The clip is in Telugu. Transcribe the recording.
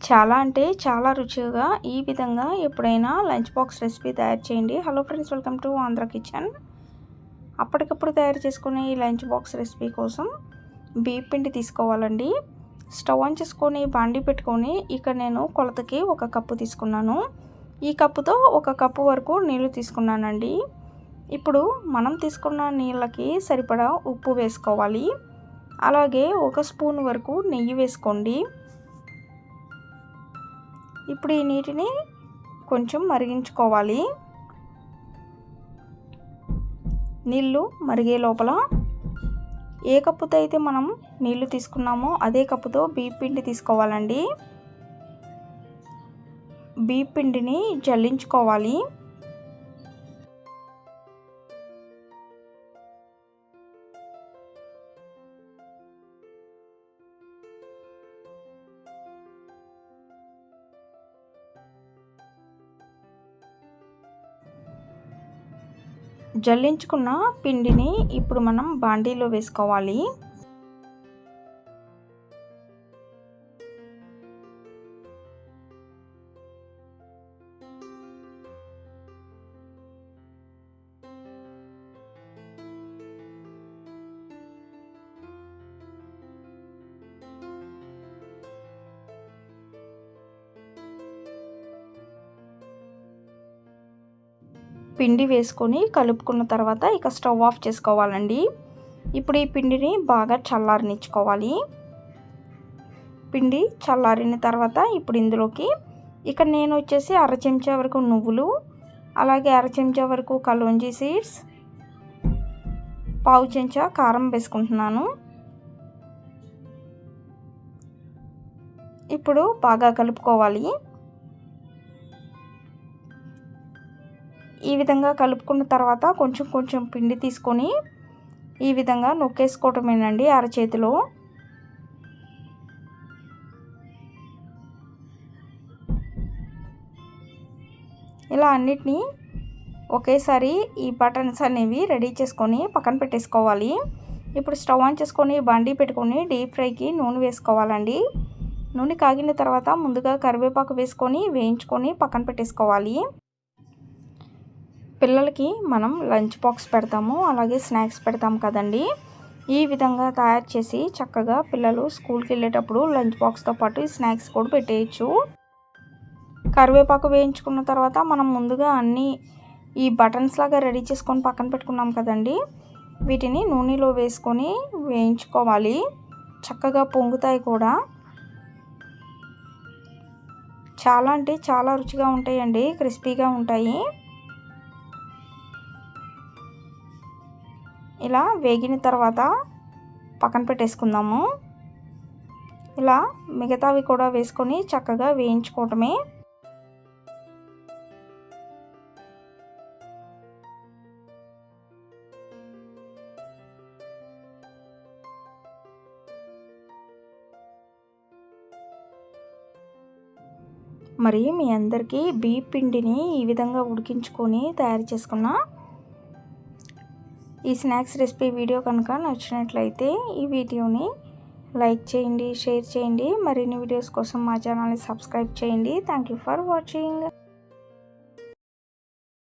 చాలా అంటే చాలా రుచిగా ఈ విధంగా ఎప్పుడైనా లంచ్ బాక్స్ రెసిపీ తయారు చేయండి. Hello friends welcome to Andhra kitchen అప్పటికప్పుడు తయారు చేసుకునే ఈ లంచ్ బాక్స్ రెసిపీ కోసం బియ్యం పిండి తీసుకోవాలండి. స్టవ్ ఆన్ చేసుకొని బాండి పెట్టుకొని ఇక నేను కొలతకి ఒక కప్పు తీసుకున్నాను. ఈ కప్పుతో ఒక కప్పు వరకు నీళ్ళు తీసుకున్నానండి. ఇప్పుడు మనం తీసుకున్న నీళ్ళకి సరిపడా ఉప్పు వేసుకోవాలి. అలాగే ఒక స్పూన్ వరకు నెయ్యి వేసుకోండి. ఇప్పుడు ఈ నీటిని కొంచెం మరిగించుకోవాలి. నీళ్ళు మరిగే లోపల ఏ కప్పుతో అయితే మనం నీళ్ళు తీసుకున్నామో అదే కప్పుతో బీప్ పిండి తీసుకోవాలండి. బీప్ పిండిని జల్లించుకోవాలి. జల్లించుకున్న పిండిని ఇప్పుడు మనం బాండీలో వేసుకోవాలి. పిండి వేసుకొని కలుపుకున్న తర్వాత ఇక స్టవ్ ఆఫ్ చేసుకోవాలండి. ఇప్పుడు ఈ పిండిని బాగా చల్లారనిచ్చుకోవాలి. పిండి చల్లారిన తర్వాత ఇప్పుడు ఇందులోకి ఇక్కడ నేను వచ్చేసి అర చెంచా వరకు నువ్వులు అలాగే అర చెంచా వరకు కలోంజీ సీడ్స్ పావు చెంచా కారం వేసుకుంటున్నాను. ఇప్పుడు బాగా కలుపుకోవాలి. ఈ విధంగా కలుపుకున్న తర్వాత కొంచెం కొంచెం పిండి తీసుకొని ఈ విధంగా నొక్కేసుకోవటమేనండి అరచేతిలో. ఇలా అన్నిటినీ ఒకేసారి ఈ బటన్స్ అనేవి రెడీ చేసుకొని పక్కన పెట్టేసుకోవాలి. ఇప్పుడు స్టవ్ ఆన్ చేసుకొని బండి పెట్టుకొని డీప్ ఫ్రైకి నూనె వేసుకోవాలండి. నూనె కాగిన తర్వాత ముందుగా కరివేపాకు వేసుకొని వేయించుకొని పక్కన పెట్టేసుకోవాలి. పిల్లలకి మనం లంచ్ బాక్స్ పెడతాము అలాగే స్నాక్స్ పెడతాం కదండి. ఈ విధంగా తయారు చేసి చక్కగా పిల్లలు స్కూల్కి వెళ్ళేటప్పుడు లంచ్ బాక్స్తో పాటు ఈ స్నాక్స్ కూడా పెట్టేయచ్చు. కరివేపాకు వేయించుకున్న తర్వాత మనం ముందుగా అన్నీ ఈ బటన్స్ లాగా రెడీ చేసుకొని పక్కన పెట్టుకున్నాం కదండి. వీటిని నూనెలో వేసుకొని వేయించుకోవాలి. చక్కగా పొంగుతాయి కూడా. చాలా అంటే చాలా రుచిగా ఉంటాయండి క్రిస్పీగా ఉంటాయి. ఇలా వేగిన తర్వాత పక్కన పెట్టేసుకుందాము. ఇలా మిగతావి కూడా వేసుకొని చక్కగా వేయించుకోవటమే. మరి మీ అందరికీ బీప్ పిండిని ఈ విధంగా ఉడికించుకొని తయారు చేసుకున్న ఈ స్నాక్స్ రెసిపీ వీడియో కనుక నచ్చినట్లయితే ఈ వీడియోని లైక్ చేయండి షేర్ చేయండి. మరిన్ని వీడియోస్ కోసం మా ఛానల్ని సబ్స్క్రైబ్ చేయండి. Thank you for watching